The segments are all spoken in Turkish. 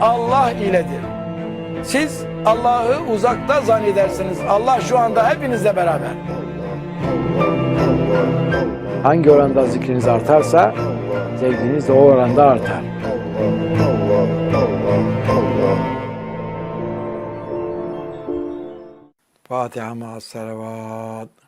Allah iledir. Siz Allah'ı uzakta zannedersiniz. Allah şu anda hepinizle beraber. Hangi oranda zikriniz artarsa sevginiz de o oranda artar. Fatiha ma'as salavat.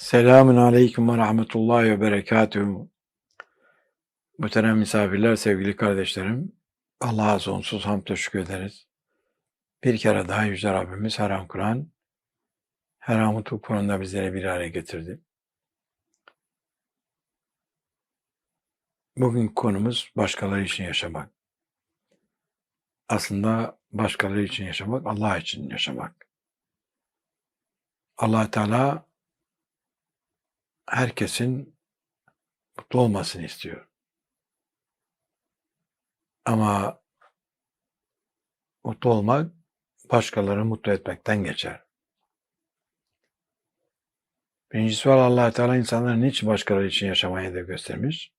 Selamun Aleyküm ve Rahmetullahi ve Berekatuhu. Muhterem misafirler, sevgili kardeşlerim. Allah'a sonsuz hamd teşekkür ederiz. Bir kere daha Yüce Rabbimiz her an Kur'an, mutluluk konunda bizleri bir araya getirdi. Bugün konumuz başkaları için yaşamak. Aslında başkaları için yaşamak, Allah için yaşamak. allah Teala herkesin mutlu olmasını istiyor. Ama mutlu olmak başkalarını mutlu etmekten geçer. Birinci sual allah Teala insanların niçin başkaları için yaşamayı da göstermiş?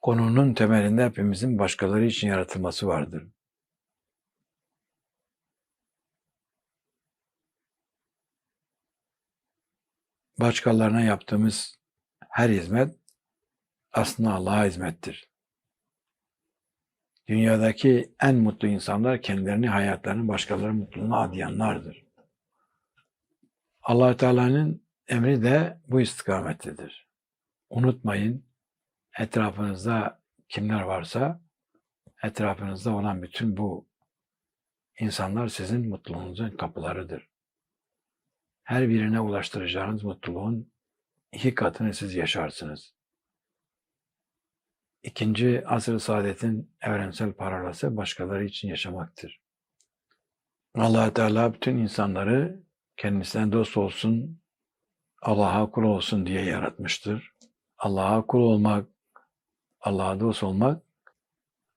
Konunun temelinde hepimizin başkaları için yaratılması vardır. Başkalarına yaptığımız her hizmet aslında Allah'a hizmettir. Dünyadaki en mutlu insanlar kendilerini, hayatlarını başkalarının mutluluğuna adayanlardır. allah Teala'nın emri de bu istikamettedir. Unutmayın, etrafınızda kimler varsa, etrafınızda olan bütün bu insanlar sizin mutluluğunuzun kapılarıdır her birine ulaştıracağınız mutluluğun iki katını siz yaşarsınız. İkinci asr-ı saadetin evrensel parolası başkaları için yaşamaktır. allah Teala bütün insanları kendisine dost olsun, Allah'a kul olsun diye yaratmıştır. Allah'a kul olmak, Allah'a dost olmak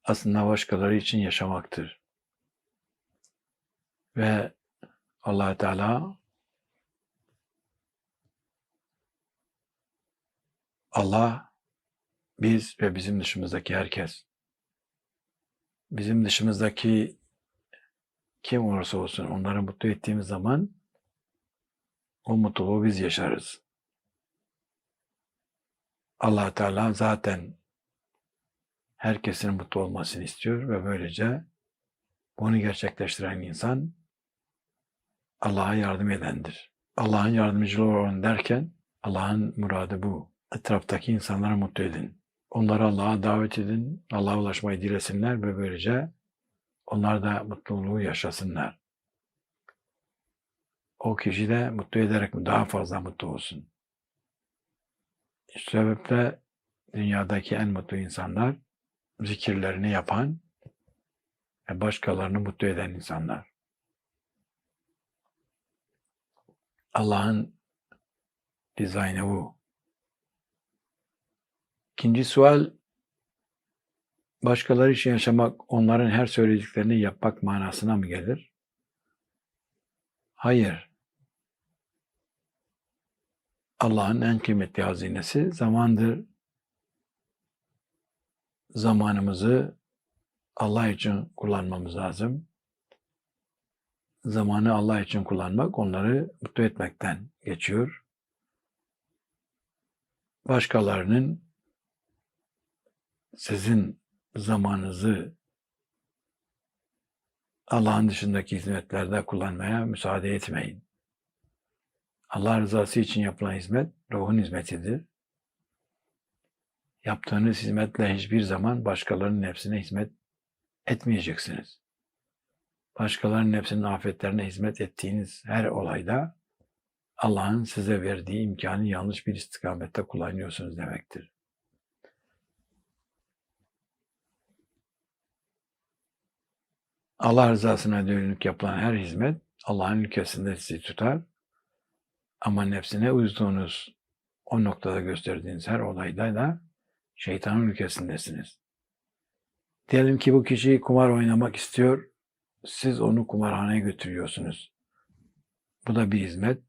aslında başkaları için yaşamaktır. Ve allah Teala Allah, biz ve bizim dışımızdaki herkes, bizim dışımızdaki kim olursa olsun onları mutlu ettiğimiz zaman o mutluluğu biz yaşarız. allah Teala zaten herkesin mutlu olmasını istiyor ve böylece bunu gerçekleştiren insan Allah'a yardım edendir. Allah'ın yardımcılığı olun derken Allah'ın muradı bu etraftaki insanları mutlu edin. Onları Allah'a davet edin, Allah'a ulaşmayı dilesinler ve böylece onlar da mutluluğu yaşasınlar. O kişi de mutlu ederek daha fazla mutlu olsun. İşte sebeple dünyadaki en mutlu insanlar zikirlerini yapan ve başkalarını mutlu eden insanlar. Allah'ın dizaynı bu. İkinci sual, başkaları için yaşamak, onların her söylediklerini yapmak manasına mı gelir? Hayır. Allah'ın en kıymetli hazinesi zamandır. Zamanımızı Allah için kullanmamız lazım. Zamanı Allah için kullanmak onları mutlu etmekten geçiyor. Başkalarının sizin zamanınızı Allah'ın dışındaki hizmetlerde kullanmaya müsaade etmeyin. Allah rızası için yapılan hizmet ruhun hizmetidir. Yaptığınız hizmetle hiçbir zaman başkalarının nefsine hizmet etmeyeceksiniz. Başkalarının nefsinin afetlerine hizmet ettiğiniz her olayda Allah'ın size verdiği imkanı yanlış bir istikamette kullanıyorsunuz demektir. Allah rızasına dönük yapılan her hizmet Allah'ın ülkesinde sizi tutar. Ama nefsine uyduğunuz o noktada gösterdiğiniz her olayda da şeytanın ülkesindesiniz. Diyelim ki bu kişi kumar oynamak istiyor. Siz onu kumarhaneye götürüyorsunuz. Bu da bir hizmet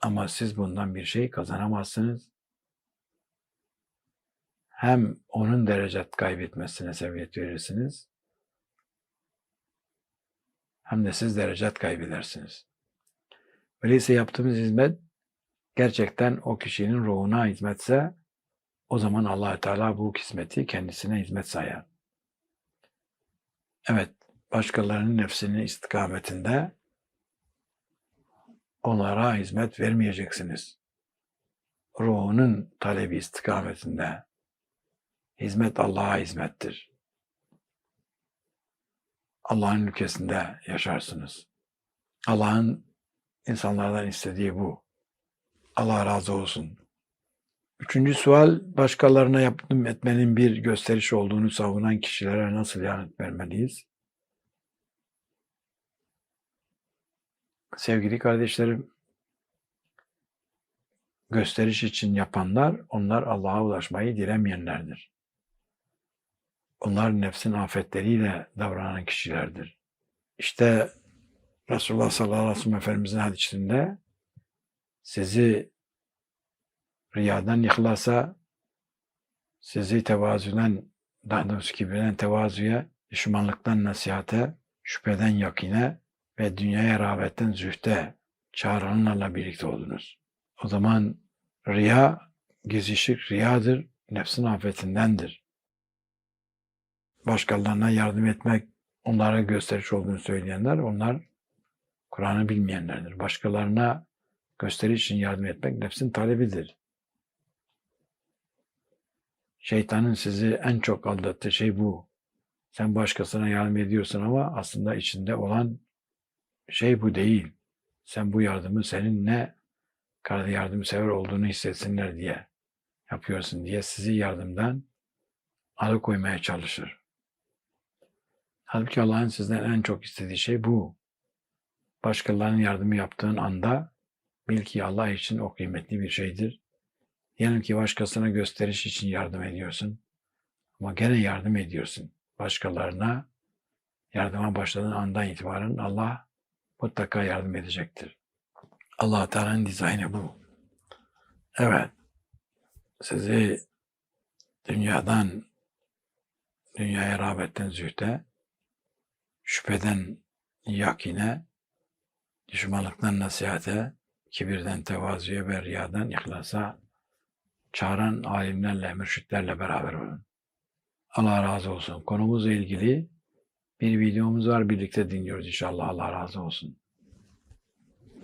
ama siz bundan bir şey kazanamazsınız. Hem onun derecet kaybetmesine sebebiyet verirsiniz hem de siz derecet kaybedersiniz. Öyleyse yaptığımız hizmet gerçekten o kişinin ruhuna hizmetse o zaman allah Teala bu hizmeti kendisine hizmet sayar. Evet, başkalarının nefsinin istikametinde onlara hizmet vermeyeceksiniz. Ruhunun talebi istikametinde hizmet Allah'a hizmettir. Allah'ın ülkesinde yaşarsınız. Allah'ın insanlardan istediği bu. Allah razı olsun. Üçüncü sual, başkalarına yardım etmenin bir gösteriş olduğunu savunan kişilere nasıl yanıt vermeliyiz? Sevgili kardeşlerim, gösteriş için yapanlar, onlar Allah'a ulaşmayı dilemeyenlerdir. Onlar nefsin afetleriyle davranan kişilerdir. İşte Resulullah sallallahu aleyhi ve sellem Efendimizin hadisinde sizi riyadan ihlasa, sizi tevazudan, daha doğrusu kibirden tevazuya, düşmanlıktan nasihate, şüpheden yakine ve dünyaya rağbetten zühte çağıranlarla birlikte oldunuz. O zaman riya, gizli riyadır, nefsin afetindendir. Başkalarına yardım etmek, onlara gösteriş olduğunu söyleyenler, onlar Kur'an'ı bilmeyenlerdir. Başkalarına gösteriş için yardım etmek nefsin talebidir. Şeytanın sizi en çok aldattığı şey bu. Sen başkasına yardım ediyorsun ama aslında içinde olan şey bu değil. Sen bu yardımı senin ne kadar yardımsever olduğunu hissetsinler diye yapıyorsun diye sizi yardımdan alıkoymaya çalışır. Halbuki Allah'ın sizden en çok istediği şey bu. Başkalarının yardımı yaptığın anda bil ki Allah için o kıymetli bir şeydir. Diyelim ki başkasına gösteriş için yardım ediyorsun. Ama gene yardım ediyorsun. Başkalarına yardıma başladığın andan itibaren Allah mutlaka yardım edecektir. allah Teala'nın dizaynı bu. Evet, sizi dünyadan, dünyaya rağbetten zühte, şüpheden yakine, düşmanlıktan nasihate, kibirden tevazuya ve riyadan ihlasa çağıran alimlerle, mürşitlerle beraber olun. Allah razı olsun. Konumuzla ilgili bir videomuz var. Birlikte dinliyoruz inşallah. Allah razı olsun.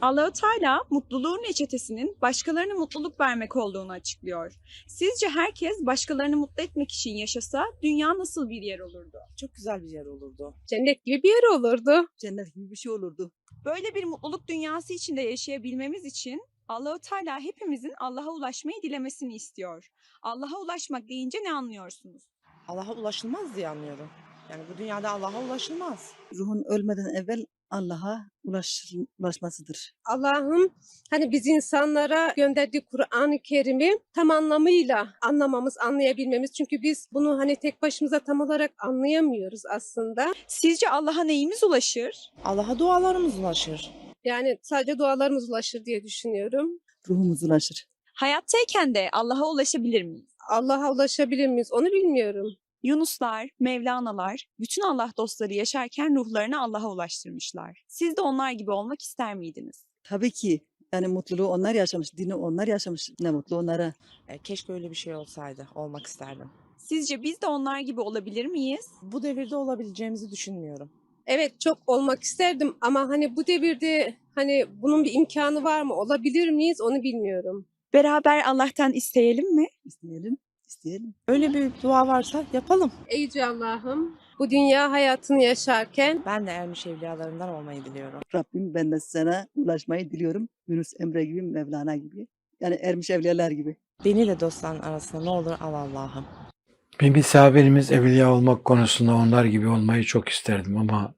Allahu Teala mutluluğun reçetesinin başkalarına mutluluk vermek olduğunu açıklıyor. Sizce herkes başkalarını mutlu etmek için yaşasa dünya nasıl bir yer olurdu? Çok güzel bir yer olurdu. Cennet gibi bir yer olurdu. Cennet gibi bir şey olurdu. Böyle bir mutluluk dünyası içinde yaşayabilmemiz için Allahu Teala hepimizin Allah'a ulaşmayı dilemesini istiyor. Allah'a ulaşmak deyince ne anlıyorsunuz? Allah'a ulaşılmaz diye anlıyorum. Yani bu dünyada Allah'a ulaşılmaz. ruhun ölmeden evvel Allah'a ulaşır, ulaşmasıdır. Allah'ın hani biz insanlara gönderdiği Kur'an-ı Kerim'i tam anlamıyla anlamamız, anlayabilmemiz. Çünkü biz bunu hani tek başımıza tam olarak anlayamıyoruz aslında. Sizce Allah'a neyimiz ulaşır? Allah'a dualarımız ulaşır. Yani sadece dualarımız ulaşır diye düşünüyorum. Ruhumuz ulaşır. Hayattayken de Allah'a ulaşabilir miyiz? Allah'a ulaşabilir miyiz onu bilmiyorum. Yunuslar, Mevlanalar, bütün Allah dostları yaşarken ruhlarını Allah'a ulaştırmışlar. Siz de onlar gibi olmak ister miydiniz? Tabii ki yani mutluluğu onlar yaşamış, dini onlar yaşamış. Ne mutlu onlara. E, keşke öyle bir şey olsaydı. Olmak isterdim. Sizce biz de onlar gibi olabilir miyiz? Bu devirde olabileceğimizi düşünmüyorum. Evet çok olmak isterdim ama hani bu devirde hani bunun bir imkanı var mı? Olabilir miyiz onu bilmiyorum. Beraber Allah'tan isteyelim mi? İsteyelim, isteyelim. Öyle bir dua varsa yapalım. Ey Yüce Allah'ım bu dünya hayatını yaşarken Ben de ermiş evliyalarından olmayı diliyorum. Rabbim ben de sana ulaşmayı diliyorum. Yunus Emre gibi, Mevlana gibi. Yani ermiş evliyalar gibi. Beniyle dostların arasında ne olur al Allah'ım. Bir misafirimiz evliya olmak konusunda onlar gibi olmayı çok isterdim ama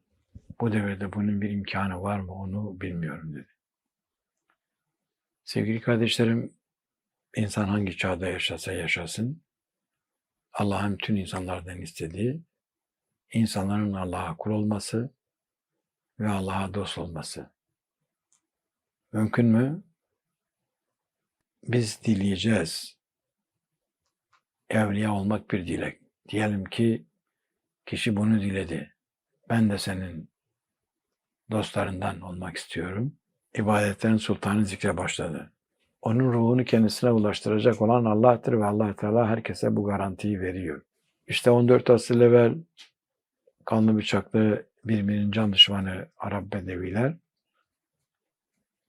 Bu devirde bunun bir imkanı var mı onu bilmiyorum dedi. Sevgili kardeşlerim, insan hangi çağda yaşasa yaşasın, Allah'ın tüm insanlardan istediği, insanların Allah'a kul olması ve Allah'a dost olması. Mümkün mü? Biz dileyeceğiz. Evliya olmak bir dilek. Diyelim ki kişi bunu diledi. Ben de senin dostlarından olmak istiyorum. İbadetlerin sultanı zikre başladı. Onun ruhunu kendisine ulaştıracak olan Allah'tır ve allah Teala herkese bu garantiyi veriyor. İşte 14 asır evvel kanlı bıçaklı birbirinin can düşmanı Arap Bedeviler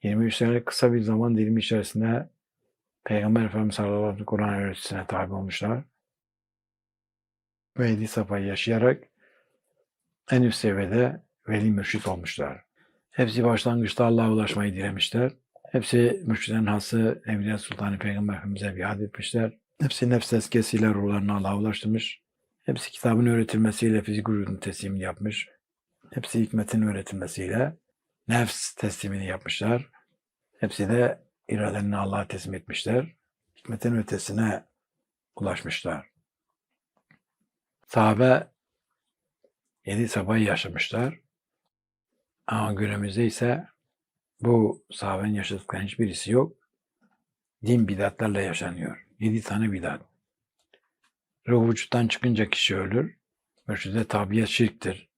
23 senelik kısa bir zaman dilimi içerisinde Peygamber Efendimiz sallallahu aleyhi ve Kur'an öğretisine tabi olmuşlar. Ve yedi safhayı yaşayarak en üst seviyede veli mürşit olmuşlar. Hepsi başlangıçta Allah'a ulaşmayı dilemişler. Hepsi mürşidin hası Evliya Sultanı Peygamber Efendimiz'e biat etmişler. Hepsi nefs tezkiyesiyle ruhlarını Allah'a ulaştırmış. Hepsi kitabın öğretilmesiyle fizik vücudun teslimini yapmış. Hepsi hikmetin öğretilmesiyle nefs teslimini yapmışlar. Hepsi de iradelerini Allah'a teslim etmişler. Hikmetin ötesine ulaşmışlar. Sahabe yedi sabahı yaşamışlar. Ama günümüzde ise bu sahabenin yaşadıklarının hiçbirisi yok. Din bidatlarla yaşanıyor. Yedi tane bidat. Ruh vücuttan çıkınca kişi ölür. Mürşide tabiyet şirktir.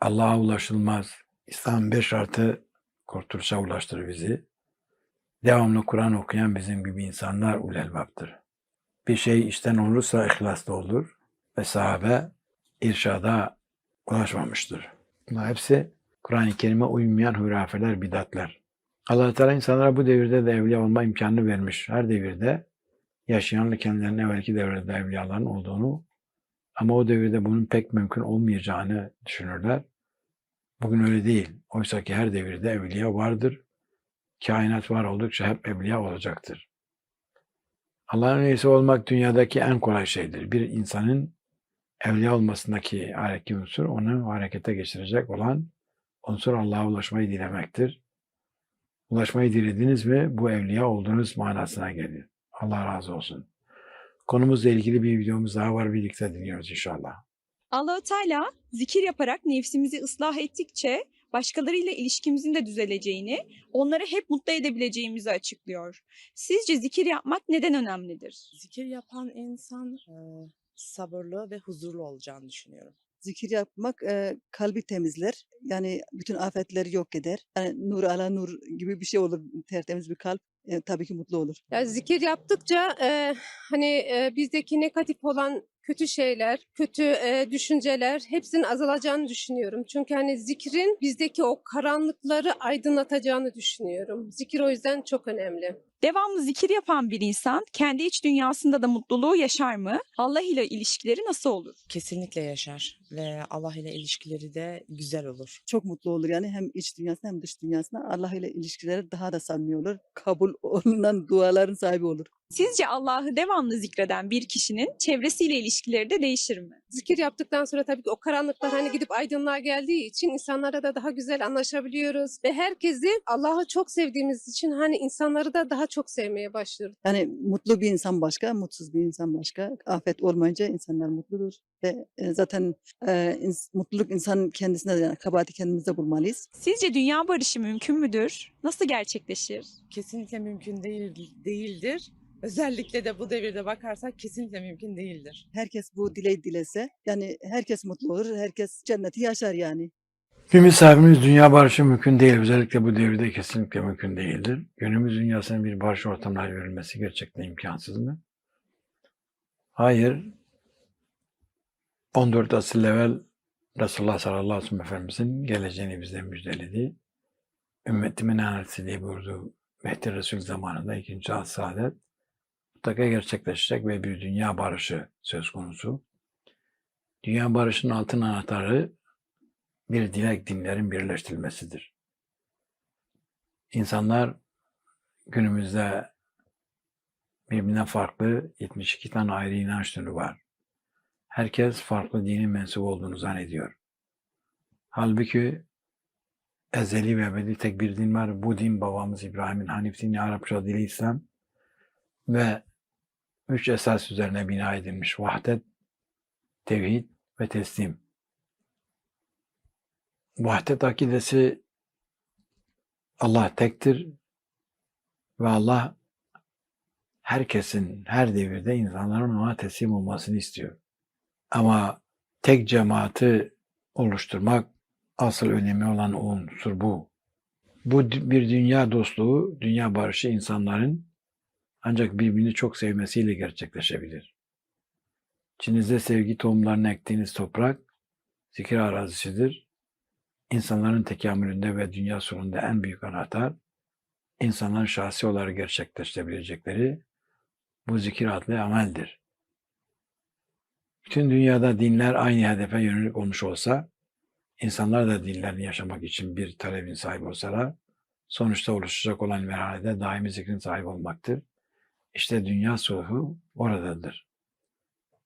Allah'a ulaşılmaz. İslam beş artı kurtuluşa ulaştırır bizi. Devamlı Kur'an okuyan bizim gibi insanlar ulelbaptır. Bir şey işten olursa ihlaslı olur ve sahabe irşada ulaşmamıştır. Bunlar hepsi Kur'an-ı Kerim'e uymayan hurafeler, bidatler. allah Teala insanlara bu devirde de evliya olma imkanını vermiş. Her devirde yaşayanlı kendilerinin evvelki devirde evliyaların olduğunu ama o devirde bunun pek mümkün olmayacağını düşünürler. Bugün öyle değil. Oysa ki her devirde evliya vardır. Kainat var oldukça hep evliya olacaktır. Allah'ın üyesi olmak dünyadaki en kolay şeydir. Bir insanın evliya olmasındaki hareki unsur onu harekete geçirecek olan unsur Allah'a ulaşmayı dilemektir. Ulaşmayı dilediniz mi bu evliya olduğunuz manasına gelir. Allah razı olsun. Konumuzla ilgili bir videomuz daha var. Birlikte dinliyoruz inşallah. Allahu Teala zikir yaparak nefsimizi ıslah ettikçe başkalarıyla ilişkimizin de düzeleceğini, onları hep mutlu edebileceğimizi açıklıyor. Sizce zikir yapmak neden önemlidir? Zikir yapan insan e, sabırlı ve huzurlu olacağını düşünüyorum. Zikir yapmak e, kalbi temizler. Yani bütün afetleri yok eder. Yani nur ala nur gibi bir şey olur. Tertemiz bir kalp e, tabii ki mutlu olur. Ya zikir yaptıkça e, hani e, bizdeki negatif olan kötü şeyler, kötü e, düşünceler hepsinin azalacağını düşünüyorum. Çünkü hani zikrin bizdeki o karanlıkları aydınlatacağını düşünüyorum. Zikir o yüzden çok önemli. Devamlı zikir yapan bir insan kendi iç dünyasında da mutluluğu yaşar mı? Allah ile ilişkileri nasıl olur? Kesinlikle yaşar ve Allah ile ilişkileri de güzel olur. Çok mutlu olur yani hem iç dünyasında hem dış dünyasında Allah ile ilişkileri daha da samimi olur. Kabul olunan duaların sahibi olur. Sizce Allah'ı devamlı zikreden bir kişinin çevresiyle ilişkileri de değişir mi? Zikir yaptıktan sonra tabii ki o karanlıklar hani gidip aydınlığa geldiği için insanlara da daha güzel anlaşabiliyoruz. Ve herkesi Allah'ı çok sevdiğimiz için hani insanları da daha çok sevmeye başlıyoruz. Yani mutlu bir insan başka, mutsuz bir insan başka. Afet olmayınca insanlar mutludur. Ve e, zaten e, ins- mutluluk insanın kendisinde yani kabahati kendimizde bulmalıyız. Sizce dünya barışı mümkün müdür? Nasıl gerçekleşir? Kesinlikle mümkün değil değildir. Özellikle de bu devirde bakarsak kesinlikle mümkün değildir. Herkes bu dileği dilese yani herkes mutlu olur, herkes cenneti yaşar yani. Bir misafirimiz dünya barışı mümkün değil. Özellikle bu devirde kesinlikle mümkün değildir. Günümüz dünyasının bir barış ortamına verilmesi gerçekten imkansız mı? Hayır. 14 asıl evvel Resulullah sallallahu aleyhi ve sellem Efendimizin geleceğini bize müjdeledi. Ümmetimin anası diye buyurdu Mehdi Resul zamanında ikinci asr saadet mutlaka gerçekleşecek ve bir dünya barışı söz konusu. Dünya barışının altın anahtarı bir dilek dinlerin birleştirilmesidir. İnsanlar günümüzde birbirinden farklı 72 tane ayrı inanç türü var. Herkes farklı dinin mensubu olduğunu zannediyor. Halbuki ezeli ve ebedi tek bir din var. Bu din babamız İbrahim'in Hanif dini, Arapça dili İslam ve üç esas üzerine bina edilmiş vahdet, tevhid ve teslim. Vahdet akidesi Allah tektir ve Allah herkesin her devirde insanların ona teslim olmasını istiyor. Ama tek cemaati oluşturmak asıl önemi olan unsur bu. Bu bir dünya dostluğu, dünya barışı insanların ancak birbirini çok sevmesiyle gerçekleşebilir. İçinizde sevgi tohumlarını ektiğiniz toprak zikir arazisidir. İnsanların tekamülünde ve dünya sonunda en büyük anahtar, insanların şahsi olarak gerçekleştirebilecekleri bu zikir adlı ameldir. Bütün dünyada dinler aynı hedefe yönelik olmuş olsa, insanlar da dinlerini yaşamak için bir talebin sahibi olsalar, sonuçta oluşacak olan merhalede daimi zikrin sahibi olmaktır. İşte dünya sulhu oradadır.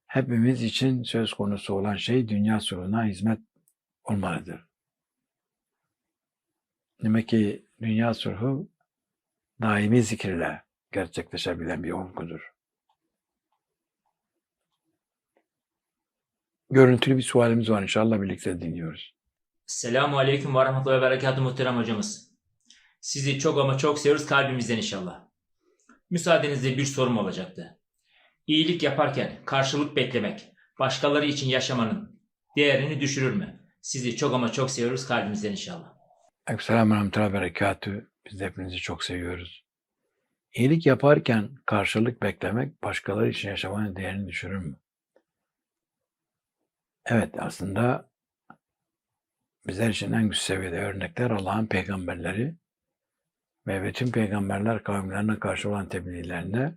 Hepimiz için söz konusu olan şey dünya sulhuna hizmet olmalıdır. Demek ki dünya sulhu daimi zikirle gerçekleşebilen bir olgudur. Görüntülü bir sualimiz var inşallah birlikte dinliyoruz. Selamun Aleyküm ve Rahmetullahi ve Berekatuhu muhterem hocamız. Sizi çok ama çok seviyoruz kalbimizden inşallah. Müsaadenizle bir sorum olacaktı. İyilik yaparken karşılık beklemek, başkaları için yaşamanın değerini düşürür mü? Sizi çok ama çok seviyoruz kalbimizden inşallah. Aleykum ve Berekatü. Biz de hepinizi çok seviyoruz. İyilik yaparken karşılık beklemek başkaları için yaşamanın değerini düşürür mü? Evet aslında bizler için en güçlü seviyede örnekler Allah'ın peygamberleri ve bütün peygamberler kavimlerine karşı olan tebliğlerinde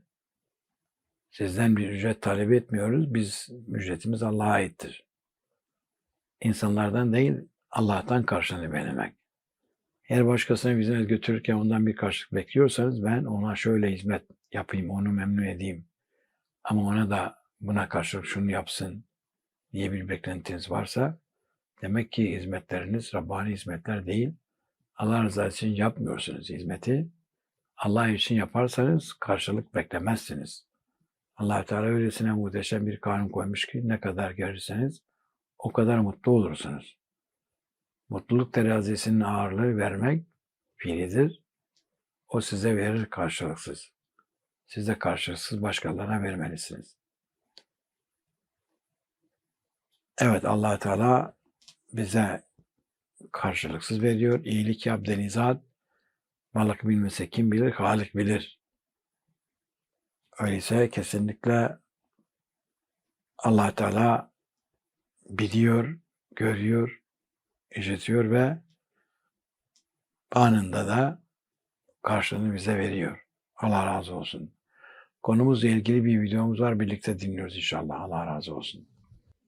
sizden bir ücret talep etmiyoruz. Biz ücretimiz Allah'a aittir. İnsanlardan değil Allah'tan karşılığını beklemek. Eğer başkasına hizmet götürürken ondan bir karşılık bekliyorsanız ben ona şöyle hizmet yapayım, onu memnun edeyim. Ama ona da buna karşılık şunu yapsın diye bir beklentiniz varsa demek ki hizmetleriniz Rabbani hizmetler değil. Allah rızası için yapmıyorsunuz hizmeti. Allah için yaparsanız karşılık beklemezsiniz. allah Teala öylesine muhteşem bir kanun koymuş ki ne kadar görürseniz o kadar mutlu olursunuz. Mutluluk terazisinin ağırlığı vermek fiilidir. O size verir karşılıksız. Siz de karşılıksız başkalarına vermelisiniz. Evet allah Teala bize karşılıksız veriyor. İyilik yap denizat. Malık bilmese kim bilir? Halik bilir. Öyleyse kesinlikle allah Teala biliyor, görüyor, işitiyor ve anında da karşılığını bize veriyor. Allah razı olsun. Konumuzla ilgili bir videomuz var. Birlikte dinliyoruz inşallah. Allah razı olsun.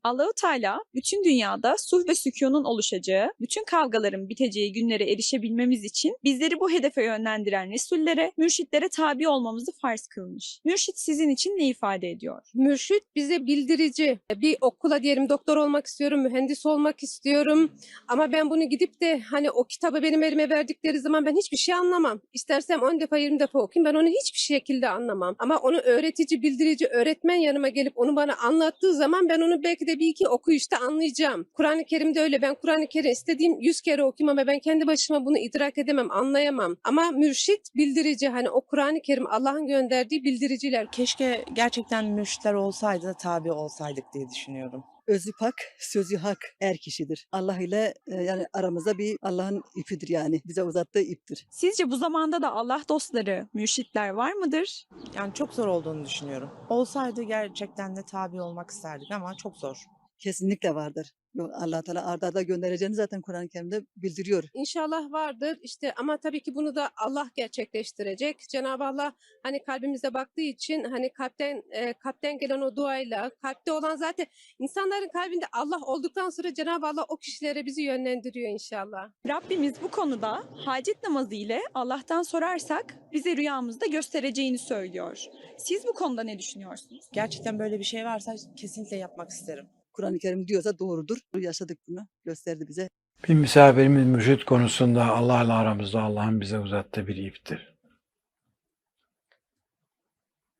Allahu Teala bütün dünyada sulh ve sükunun oluşacağı, bütün kavgaların biteceği günlere erişebilmemiz için bizleri bu hedefe yönlendiren resullere, mürşitlere tabi olmamızı farz kılmış. Mürşit sizin için ne ifade ediyor? Mürşit bize bildirici. Bir okula diyelim doktor olmak istiyorum, mühendis olmak istiyorum. Ama ben bunu gidip de hani o kitabı benim elime verdikleri zaman ben hiçbir şey anlamam. İstersem 10 defa 20 defa okuyayım ben onu hiçbir şekilde anlamam. Ama onu öğretici, bildirici, öğretmen yanıma gelip onu bana anlattığı zaman ben onu belki de bir iki okuyuşta anlayacağım. Kur'an-ı Kerim'de öyle. Ben Kur'an-ı Kerim istediğim 100 kere okuyayım ama ben kendi başıma bunu idrak edemem, anlayamam. Ama mürşit bildirici hani o Kur'an-ı Kerim Allah'ın gönderdiği bildiriciler. Keşke gerçekten mürşitler olsaydı da tabi olsaydık diye düşünüyorum. Özü pak, sözü hak er kişidir. Allah ile e, yani aramızda bir Allah'ın ipidir yani. Bize uzattığı iptir. Sizce bu zamanda da Allah dostları, mürşitler var mıdır? Yani çok zor olduğunu düşünüyorum. Olsaydı gerçekten de tabi olmak isterdik ama çok zor. Kesinlikle vardır. Yok, Allah Teala arda arda göndereceğini zaten Kur'an-ı Kerim'de bildiriyor. İnşallah vardır işte ama tabii ki bunu da Allah gerçekleştirecek. Cenab-ı Allah hani kalbimize baktığı için hani kalpten e, kalpten gelen o duayla kalpte olan zaten insanların kalbinde Allah olduktan sonra Cenab-ı Allah o kişilere bizi yönlendiriyor inşallah. Rabbimiz bu konuda hacet namazı ile Allah'tan sorarsak bize rüyamızda göstereceğini söylüyor. Siz bu konuda ne düşünüyorsunuz? Gerçekten böyle bir şey varsa kesinlikle yapmak isterim. Kur'an-ı Kerim diyorsa doğrudur. Yaşadık bunu. Gösterdi bize. Bir misafirimiz mürşit konusunda Allah'la aramızda Allah'ın bize uzattığı bir iptir.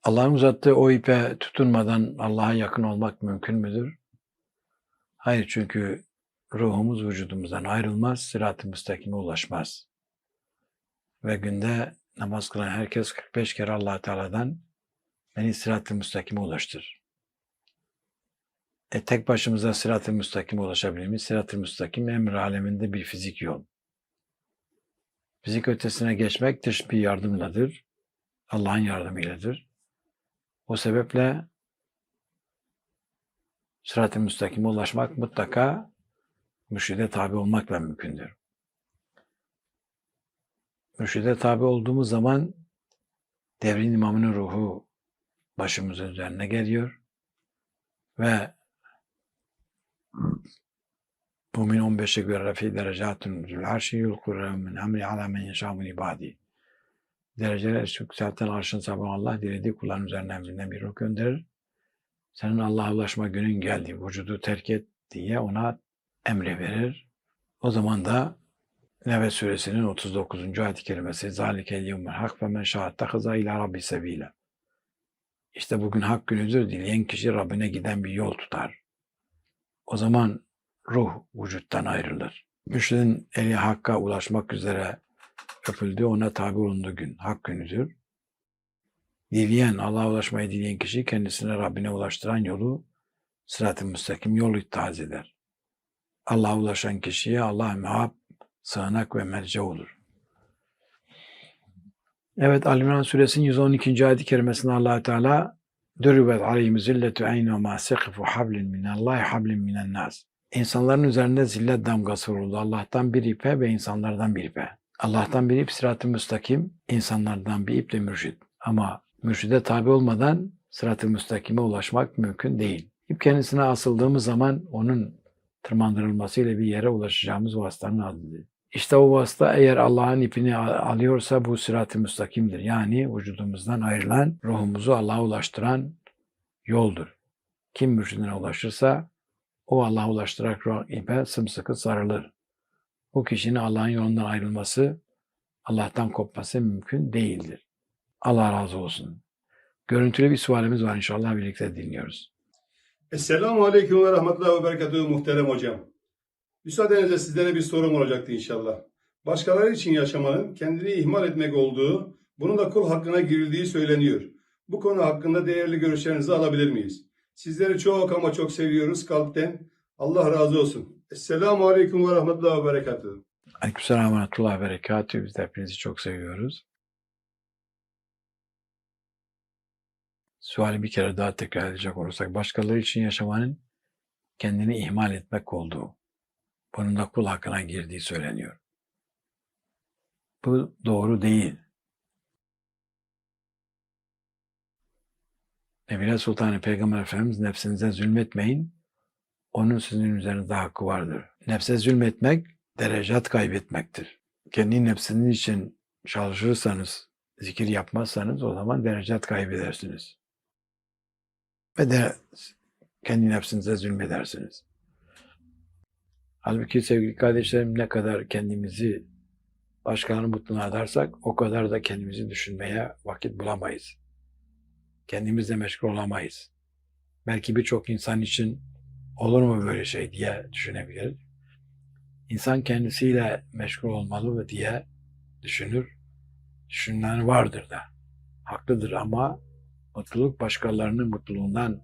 Allah'ın uzattığı o ipe tutunmadan Allah'a yakın olmak mümkün müdür? Hayır çünkü ruhumuz vücudumuzdan ayrılmaz, sırat-ı müstakime ulaşmaz. Ve günde namaz kılan herkes 45 kere allah Teala'dan beni sırat-ı müstakime ulaştır. E tek başımıza sırat-ı müstakime ulaşabilir miyiz? Sırat-ı müstakim emir aleminde bir fizik yol. Fizik ötesine geçmek dış bir yardımladır. Allah'ın yardımıyladır. O sebeple sırat-ı müstakime ulaşmak mutlaka mürşide tabi olmakla mümkündür. Mürşide tabi olduğumuz zaman devrin imamının ruhu başımızın üzerine geliyor ve Mümin 15'e göre refi derecatun zül arşi yulkur min emri ala men yeşâ min ibadi. Dereceler yükselten arşın sahibi Allah dilediği kulların üzerine emrinden bir ruh gönderir. Senin Allah'a ulaşma günün geldi. Vücudu terk et diye ona emri verir. O zaman da Nebe suresinin 39. ayet-i kerimesi Zalike yevmel hak ve men şahattahaza ila rabbi sebile. İşte bugün hak günüdür. Dileyen kişi Rabbine giden bir yol tutar. O zaman ruh vücuttan ayrılır. Müşridin eli hakka ulaşmak üzere öpüldü, ona tabi olunduğu gün hak günüdür. Dileyen, Allah'a ulaşmayı dileyen kişi kendisine Rabbine ulaştıran yolu sırat-ı müstakim yolu ittihaz eder. Allah'a ulaşan kişiye Allah mehab, sığınak ve merce olur. Evet Ali İmran suresinin 112. ayet-i kerimesinde allah Teala Dürübet aleyhim zilletu eyne ma sekifu hablin minallahi hablin minen nas. İnsanların üzerinde zillet damgası vuruldu. Allah'tan bir ipe ve insanlardan bir ipe. Allah'tan bir ip sırat-ı müstakim, insanlardan bir ip de mürşid. Ama mürşide tabi olmadan sırat-ı müstakime ulaşmak mümkün değil. İp kendisine asıldığımız zaman onun tırmandırılmasıyla bir yere ulaşacağımız vasıtanın adıdır. İşte o vasıta eğer Allah'ın ipini al- alıyorsa bu sırat-ı müstakimdir. Yani vücudumuzdan ayrılan, ruhumuzu Allah'a ulaştıran yoldur. Kim mürşidine ulaşırsa o Allah'a ulaştırarak ruh ipe sımsıkı sarılır. Bu kişinin Allah'ın yolundan ayrılması, Allah'tan kopması mümkün değildir. Allah razı olsun. Görüntülü bir sualimiz var inşallah birlikte dinliyoruz. Esselamu Aleyküm ve Rahmetullahi ve Berekatuhu muhterem hocam. Müsaadenizle sizlere bir sorum olacaktı inşallah. Başkaları için yaşamanın kendini ihmal etmek olduğu, bunun da kul hakkına girildiği söyleniyor. Bu konu hakkında değerli görüşlerinizi alabilir miyiz? Sizleri çok ama çok seviyoruz kalpten. Allah razı olsun. Esselamu Aleyküm ve Rahmetullahi ve Berekatuhu. Aleykümselam ve rahmetullahi ve berekatühü. Biz de hepinizi çok seviyoruz. Suali bir kere daha tekrar edecek olursak, başkaları için yaşamanın kendini ihmal etmek olduğu, bunun da kul hakkına girdiği söyleniyor. Bu doğru değil. Nebile Sultanı Peygamber Efendimiz nefsinize zulmetmeyin, onun sizin üzerinizde hakkı vardır. Nefse zulmetmek, derecat kaybetmektir. Kendi nefsiniz için çalışırsanız, zikir yapmazsanız o zaman derecat kaybedersiniz. Ve de kendi nefsinize zulmedersiniz. Halbuki sevgili kardeşlerim ne kadar kendimizi başkalarının mutluluğuna adarsak o kadar da kendimizi düşünmeye vakit bulamayız. Kendimizle meşgul olamayız. Belki birçok insan için olur mu böyle şey diye düşünebiliriz. İnsan kendisiyle meşgul olmalı ve diye düşünür. Düşünen vardır da. Haklıdır ama mutluluk başkalarının mutluluğundan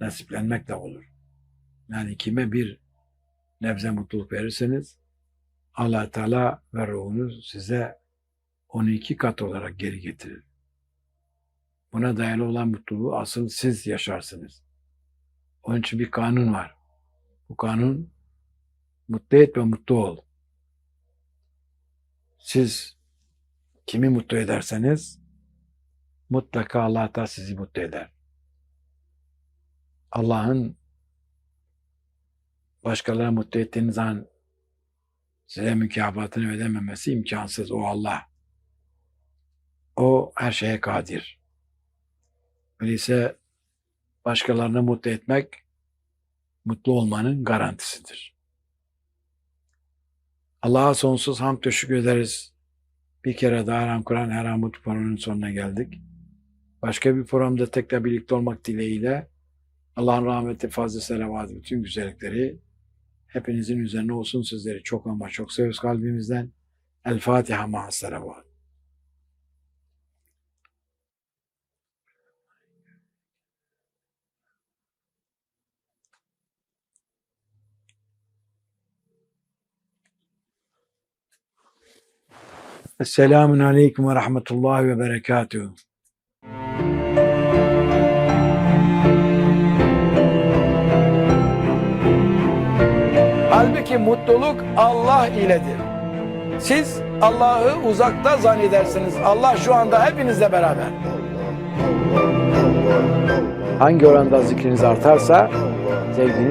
nasiplenmekle olur. Yani kime bir nebze mutluluk verirseniz allah Teala ve ruhunuz size onu iki kat olarak geri getirir. Buna dayalı olan mutluluğu asıl siz yaşarsınız. Onun için bir kanun var. Bu kanun mutlu et ve mutlu ol. Siz kimi mutlu ederseniz mutlaka Allah da sizi mutlu eder. Allah'ın başkalarını mutlu ettiğiniz zaman size mükafatını ödememesi imkansız. O Allah. O her şeye kadir. Öyleyse başkalarını mutlu etmek mutlu olmanın garantisidir. Allah'a sonsuz hamd ve şükür ederiz. Bir kere daha Aram Kur'an Her Hamut programının sonuna geldik. Başka bir programda tekrar birlikte olmak dileğiyle Allah'ın rahmeti, fazla selavatı, bütün güzellikleri hepinizin üzerine olsun sizleri çok ama çok seviyoruz kalbimizden. El Fatiha ma'as selavat. Esselamun Aleyküm ve Rahmetullahi ve Berekatuhu. Halbuki mutluluk Allah iledir. Siz Allah'ı uzakta zannedersiniz. Allah şu anda hepinizle beraber. Hangi oranda zikriniz artarsa zevkiniz